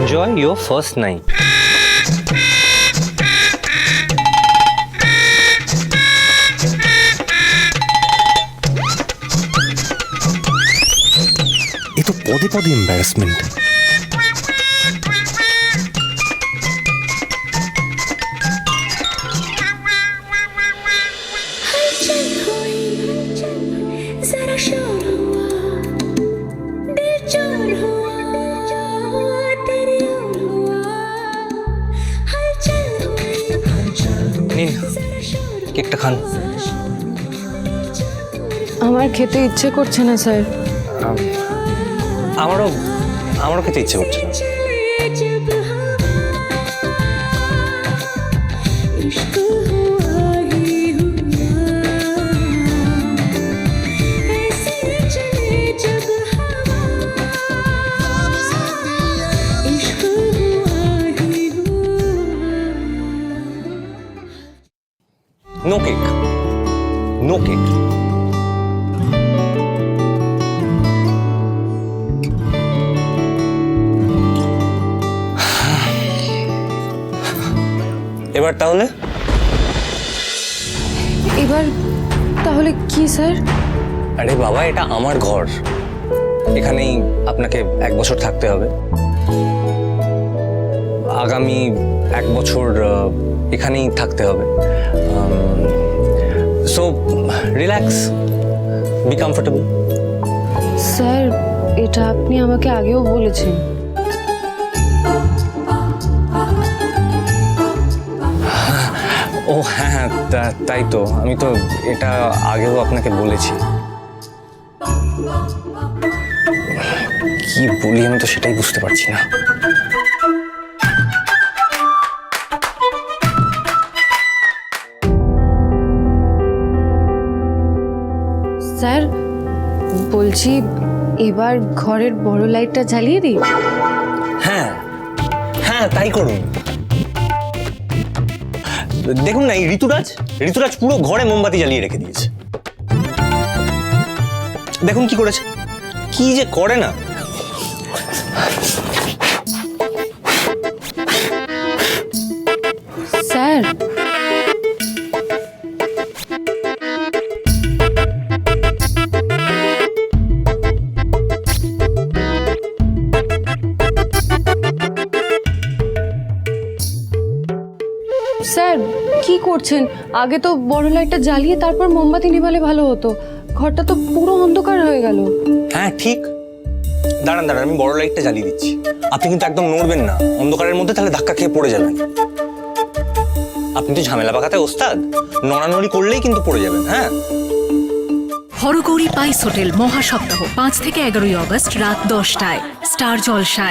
Enjoy your first night এ তো পদে পদে এম্বারাসমেন্ট हलचल हुई जरा शोर हुआ दिल चोर हुआ কেকটা খান। আমার খেতে ইচ্ছে করছে না স্যার। আমারও আমারও খেতে ইচ্ছে করছে না। নো কেক নো কেক এবার তাহলে? এবার তাহলে কি স্যার? আরে বাবা এটা আমার ঘর। এখানেই আপনাকে এক বছর থাকতে হবে। আগামী এক বছর এখানেই থাকতে হবে। So relax be comfortable sir এটা আপনি আমাকে আগেও বলেছেন। ও হ্যাঁ হ্যাঁ তাই তো। আমি তো এটা আগেও আপনাকে বলেছি। কি বলি আমি তো সেটাই বুঝতে পারছি না। স্যার, বলছি এবার ঘরের বড় লাইটটা জ্বালিয়ে দিই? হ্যাঁ। হ্যাঁ তাই করুন। দেখুন না, এই ঋতুরাজ ঋতুরাজ পুরো ঘরে মোমবাতি জ্বালিয়ে রেখে দিয়েছে। দেখুন কি করেছে। কি যে করে না। কি করছেন? আগে তো বড় লাইটটা জ্বালিয়ে তারপর মোমবাতি নিভালে ভালো হতো। ঘরটা তো পুরো অন্ধকার হয়ে গেল। হ্যাঁ ঠিক। দাঁড়ান দাঁড়ান আমি বড় লাইটটা জ্বালিয়ে দিচ্ছি। আপনি কিন্তু একদম নড়বেন না। অন্ধকারের মধ্যে তাহলে ধাক্কা খেয়ে পড়ে যাবেন। আপনি তো ঝামেলা পাকাতে ওস্তাদ। নড়ানড়ি করলেই কিন্তু পড়ে যাবেন হ্যাঁ? হরগৌরী পাইস হোটেল মহাসপ্তাহ পাঁচ থেকে এগারোই অগস্ট রাত দশটায় স্টার জলসায়।